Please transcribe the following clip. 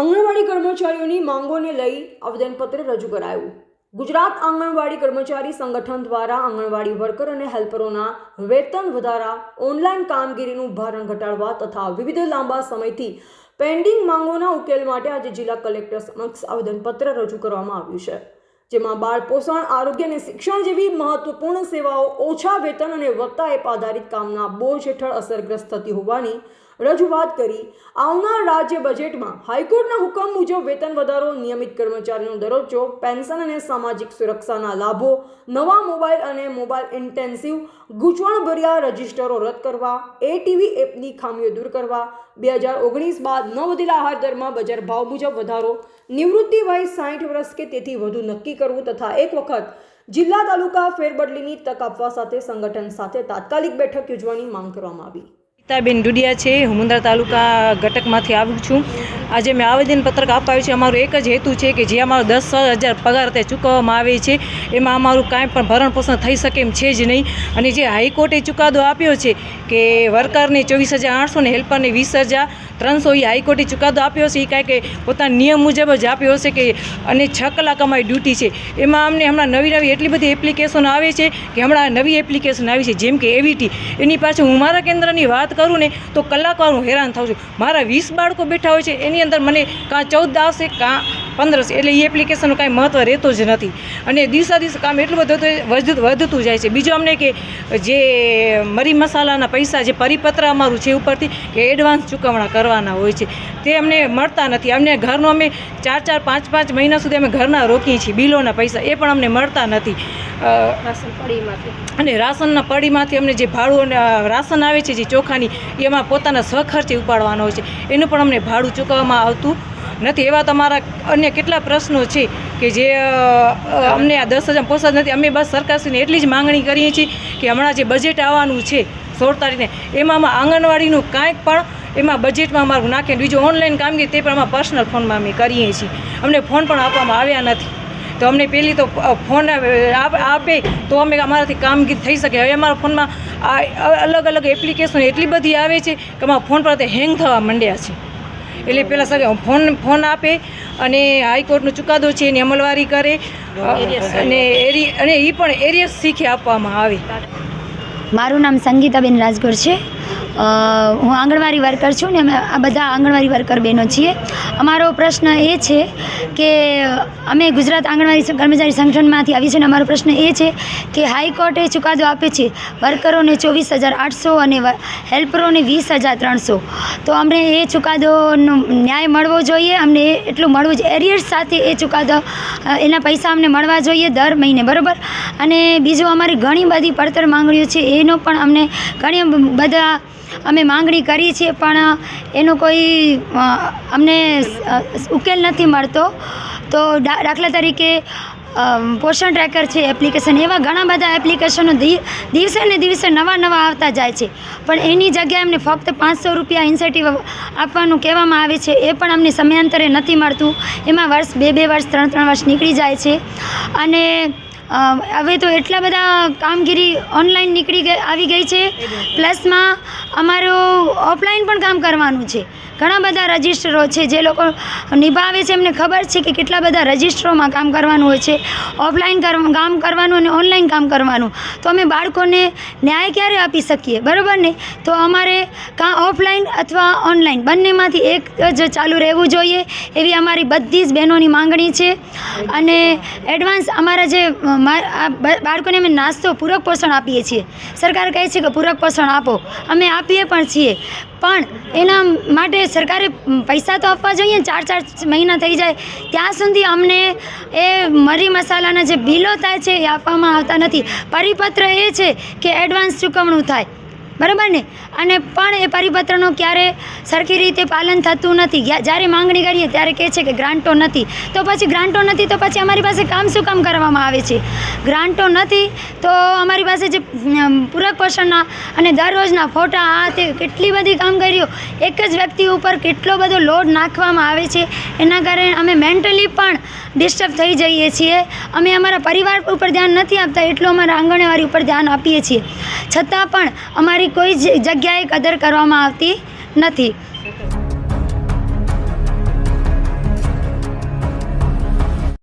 આંગણવાડી કર્મચારીઓની માંગોને લઈ આવેદનપત્ર રજૂ કરાયું. ગુજરાત આંગણવાડી કર્મચારી સંગઠન દ્વારા આંગણવાડી વર્કર અને હેલ્પરોના વેતન વધારા, ઓનલાઈન કામગીરીનું ભારણ ઘટાડવા તથા વિવિધ લાંબા સમયથી પેન્ડિંગ માંગોના ઉકેલ માટે આજે જિલ્લા કલેક્ટર સમક્ષ આવેદનપત્ર રજૂ કરવામાં આવ્યું છે, જેમાં બાળ પોષણ, આરોગ્ય અને શિક્ષણ જેવી મહત્વપૂર્ણ સેવાઓ, ઓછા વેતન અને વત્તા એપ આધારિત કામના બોજ હેઠળ અસરગ્રસ્ત થતી હોવાની રજૂઆત કરી. આવનાર રાજ્ય બજેટમાં હાઈકોર્ટના હુકમ મુજબ વેતન વધારો નિયમિત કર્મચારીનો દરજ્જો, પેન્શન અને સામાજિક સુરક્ષાના લાભો, નવા મોબાઈલ અને મોબાઈલ ઇન્ટેન્સિવ, ગૂંચવણભર્યા રજિસ્ટરો રદ કરવા એ ટીવી એપની ખામીઓ દૂર કરવા, બે હજાર ઓગણીસ બાદ ન વધેલા આહાર દરમાં બજાર ભાવ મુજબ વધારો, નિવૃત્તિ વય સાઠ વર્ષ કે તેથી વધુ નક્કી કરવું તથા એક વખત જિલ્લા તાલુકા ફેરબદલીની તક આપવા સાથે સંગઠન સાથે તાત્કાલિક બેઠક યોજવાની માંગ કરવામાં આવી. ગીતાબેન ડુડિયા છે. હું મુંદ્રા તાલુકા ઘટકમાંથી આવું છું. આજે મેં આવેદન પત્રક આપાયું છે. અમારો એક જ હેતુ છે કે જે અમારો દસ હજાર પગાર તે ચૂકવવામાં આવે છે. એમાં અમારું કાંઈ પણ ભરણ પોષણ થઈ શકે એમ છે જ નહીં. અને જે હાઈકોર્ટે ચુકાદો આપ્યો છે કે વર્કરને ચોવીસ હજાર આઠસો ને હેલ્પરને વીસ હજાર ત્રણસો એ હાઈકોર્ટે ચુકાદો આપ્યો છે. એ કાંઈ કે પોતાના નિયમ મુજબ જ આપ્યો હશે કે અને છ કલાક અમારી ડ્યુટી છે. એમાં અમને હમણાં નવી નવી એટલી બધી એપ્લિકેશન આવે છે કે હમણાં નવી એપ્લિકેશન આવી છે. જેમ કે એવીટી. એની પાછળ હું મારા કેન્દ્રની વાત કરું ને તો કલાકવાર હું હેરાન થાઉં છું. મારા વીસ બાળકો બેઠા હોય છે. એની અંદર મને કાં ચૌદ આવશે કાં પંદર એટલે એ એપ્લિકેશનનું કાંઈ મહત્ત્વ રહેતું જ નથી. અને દિવસા દિવસે કામ એટલું બધું વધતું વધતું જાય છે. બીજું અમને કે જે મરી મસાલાના પૈસા જે પરિપત્ર અમારું છે ઉપરથી કે એડવાન્સ ચૂકવણા કરવાના હોય છે. તે અમને મળતા નથી. અમને ઘરનો અમે ચાર ચાર પાંચ પાંચ મહિના સુધી અમે ઘરના રોકીએ છીએ બિલોના પૈસા. એ પણ અમને મળતા નથી. અને રાશનના પડીમાંથી અમને જે ભાડું અને, રાશન આવે છે જે ચોખાની એમાં પોતાના સ્વખર્ચે ઉપાડવાનો હોય છે. એનું પણ અમને ભાડું ચૂકવવામાં આવતું નથી. એવા તમારા અન્ય કેટલા પ્રશ્નો છે કે જે અમને આ દસ હજાર પોસાત નથી. અમે બસ સરકારશ્રીને એટલી જ માંગણી કરીએ છીએ કે હમણાં જે બજેટ આવવાનું છે સોળ તારીખને એમાં આંગણવાડીનું કાંઈક પણ એમાં બજેટમાં અમારું નાખે બીજું ઓનલાઈન કામગીરી તે પણ અમારા પર્સનલ ફોનમાં અમે કરીએ છીએ. અમને ફોન પણ આપવામાં આવ્યા નથી. તો અમને પહેલી તો ફોન આપ- તો અમે અમારાથી કામગીરી થઈ શકે. હવે અમારા ફોનમાં અલગ અલગ એપ્લિકેશન એટલી બધી આવે છે કે અમારા ફોન પર હેંગ થવા માંડ્યા છે. એટલે પહેલાં સર ફોન ફોન આપે અને હાઈકોર્ટનો ચુકાદો છે એની અમલવારી કરે. અને એરી અને એ પણ એરિયસ શીખે આપવામાં આવે. મારું નામ સંગીતાબેન રાજગોર છે. હું આંગણવાડી વર્કર છું ને અમે આ બધા આંગણવાડી વર્કર બહેનો છીએ. અમારો પ્રશ્ન એ છે કે અમે ગુજરાત આંગણવાડી કર્મચારી સંગઠનમાંથી આવી છે ને અમારો પ્રશ્ન એ છે કે હાઈકોર્ટે ચુકાદો આપ્યો છે વર્કરોને ચોવીસ હજાર આઠસો અને હેલ્પરોને વીસ હજાર ત્રણસો. તો અમને એ ચુકાદોનો ન્યાય મળવો જોઈએ, અમને એટલું મળવું જોઈએ એરિયર્સ સાથે એ ચુકાદો એના પૈસા અમને મળવા જોઈએ દર મહિને, બરાબર? અને બીજું અમારી ઘણી બધી પડતર માંગણીઓ છે, એનો પણ અમને ઘણી બધા અમે માંગણી કરી છે પણ એનો કોઈ અમને ઉકેલ નથી મળતો. તો દાખલા તરીકે પોષણ ટ્રેકર છે એપ્લિકેશન, એવા ઘણા બધા એપ્લિકેશનો દિવસે ને દિવસે નવા નવા આવતા જાય છે. પણ એની જગ્યાએ અમને ફક્ત પાંચસો રૂપિયા ઇન્સેન્ટિવ આપવાનું કહેવામાં આવે છે, એ પણ અમને સમયાંતરે નથી મળતું. એમાં વર્ષ બે બે વર્ષ, ત્રણ ત્રણ વર્ષ નીકળી જાય છે. અને હવે તો એટલા બધા કામગીરી ઓનલાઈન નીકળી આવી ગઈ છે. પ્લસમાં અમારું ઓફલાઈન પણ કામ કરવાનું છે. ઘણા બધા રજિસ્ટરો છે, જે લોકો નિભાવે છે, એમને ખબર છે કે કેટલા બધા રજિસ્ટરોમાં કામ કરવાનું હોય છે. ઓફલાઈન કામ કરવાનું અને ઓનલાઈન કામ કરવાનું. તો અમે બાળકોને ન્યાય ક્યારે આપી શકીએ? બરાબર ને? તો અમારે કાં ઓફલાઈન અથવા ઓનલાઈન બંનેમાંથી એક જ ચાલુ રહેવું જોઈએ. એવી અમારી બધી જ બહેનોની માંગણી છે. અને એડવાન્સ અમારા જે અ, મા- આ બાળકોને અમે નાસ્તો પૂરક પોષણ આપીએ છીએ. સરકાર કહે છે કે પૂરક પોષણ આપો. અમે આપીએ પણ છીએ. પણ એના માટે સરકારે પૈસા તો આપવા જોઈએ. ચાર ચાર મહિના થઈ જાય. ત્યાં સુધી અમને એ મરી મસાલાના જે બિલો થાય છે એ આપવામાં આવતા નથી. પરિપત્ર એ છે કે એડવાન્સ ચૂકવણું થાય. બરાબર ને? અને પણ એ પરિપત્રનો ક્યારે સરખી રીતે પાલન થતું નથી. જ્યારે માંગણી કરીએ ત્યારે કહે છે કે ગ્રાન્ટો નથી. તો પછી ગ્રાન્ટો નથી તો પછી અમારી પાસે કામ શું કામ કરવામાં આવે છે? ગ્રાન્ટો નથી તો અમારી પાસે જે પૂરક પોષણના અને દરરોજના ફોટા, આ તે કેટલી બધી કામગીરીઓ, એક જ વ્યક્તિ ઉપર કેટલો બધો લોડ નાખવામાં આવે છે? એના કારણે અમે મેન્ટલી પણ ડિસ્ટર્બ થઈ જઈએ છીએ. અમે અમારા પરિવાર ઉપર ધ્યાન નથી આપતા, એટલું અમારા આંગણવાડી ઉપર ધ્યાન આપીએ છીએ. છતાં પણ અમારી કોઈ જ જગ્યાએ કદર કરવામાં આવતી નથી.